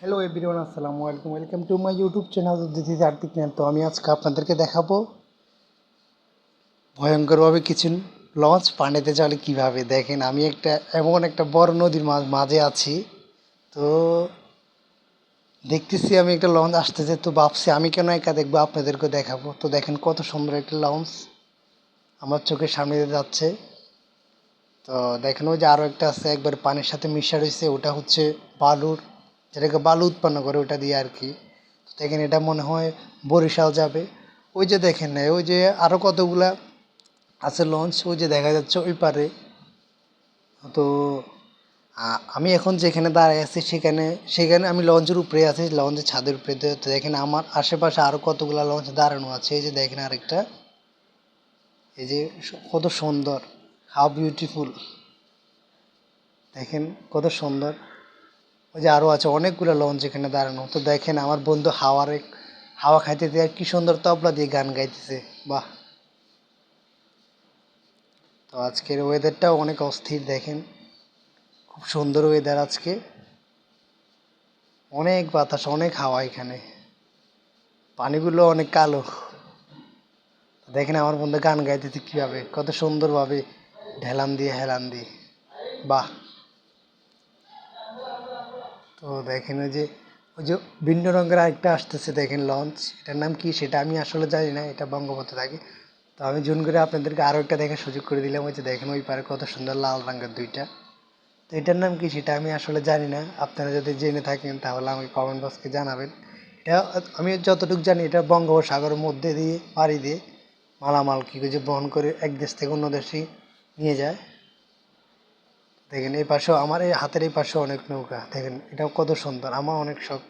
Hello everyone আসসালামু আলাইকুম welcome to my YouTube channel দিদি আর্থিক জ্ঞান তো আমি আজকে আপনাদেরকে দেখাবো ভয়ঙ্করভাবে কিছু লঞ্চ পানিতে চলে কীভাবে। দেখেন, আমি একটা এমন একটা বড় নদীর মাঝ- আছি। তো দেখতেছি আমি একটা লঞ্চ আসতেছে। তো ভাবছি আমি কেন একা দেখব? আপনাদেরকে দেখাবো। তো দেখেন কত সুন্দর একটা লঞ্চ আমার চোখের সামনে যাচ্ছে। তো দেখেন, ওই যে আরও একটা আছে, একবার পানির সাথে মিশা রয়েছে। ওটা হচ্ছে বালুর যেটাকে বালু উৎপন্ন করে, ওটা দিয়ে আর কি। দেখেন এটা মনে হয় বরিশাল যাবে। ওই যে দেখেন না, ওই যে আরও কতগুলা আছে লঞ্চ ওই যে দেখা যাচ্ছে ওই পারে। তো আমি এখন যেখানে দাঁড়ায় আছি সেখানে সেখানে আমি লঞ্চের উপরে আছি লঞ্চের ছাদের উপরে। তো দেখেন আমার আশেপাশে আরও কতগুলা লঞ্চ দাঁড়ানো আছে। এই যে দেখেন আরেকটা। এই যে কত সুন্দর হাউ বিউটিফুল দেখেন কত সুন্দর। ওই যে আরও আছে অনেকগুলো লঞ্চ এখানে দাঁড়ানো। তো দেখেন আমার বন্ধু হাওয়ারে, হাওয়া খাইতে দিয়ে কি সুন্দর তবলা দিয়ে গান গাইতেছে। বাহ। তো আজকের ওয়েদারটাও অনেক অস্থির, দেখেন। খুব সুন্দর ওয়েদার আজকে। অনেক বাতাস, অনেক হাওয়া এখানে। পানিগুলো অনেক কালো। দেখেন আমার বন্ধু গান গাইতেছে কীভাবে, কত সুন্দরভাবে ঢেলান দিয়ে, হেলান দিয়ে। বাহ। তো দেখেন ওই যে ওই যে ভিন্ন রঙের আরেকটা আসতেছে, দেখেন লঞ্চ এটার নাম কি সেটা আমি আসলে জানি না, এটা বঙ্গবন্ধু থাকে তো আমি জুন করে আপনাদেরকে আরও একটা দেখার সুযোগ করে দিলাম, ওই যে দেখেন ওই পারে কত সুন্দর লাল রঙের দুইটা। তো এটার নাম কি সেটা আমি আসলে জানি না, আপনারা যদি জেনে থাকেন তাহলে আমাকে কমেন্ট বক্সকে জানাবেন। এটা আমি যতটুকু জানি এটা বঙ্গোপসাগরের মধ্যে দিয়ে পাড়ি দিয়ে মালামাল কী যে বহন করে এক দেশ থেকে অন্য দেশে নিয়ে যায়। দেখেন এই পাশে আমার এই হাতের এই পাশে অনেক নৌকা। দেখেন এটাও কত সুন্দর, আমার অনেক শখ।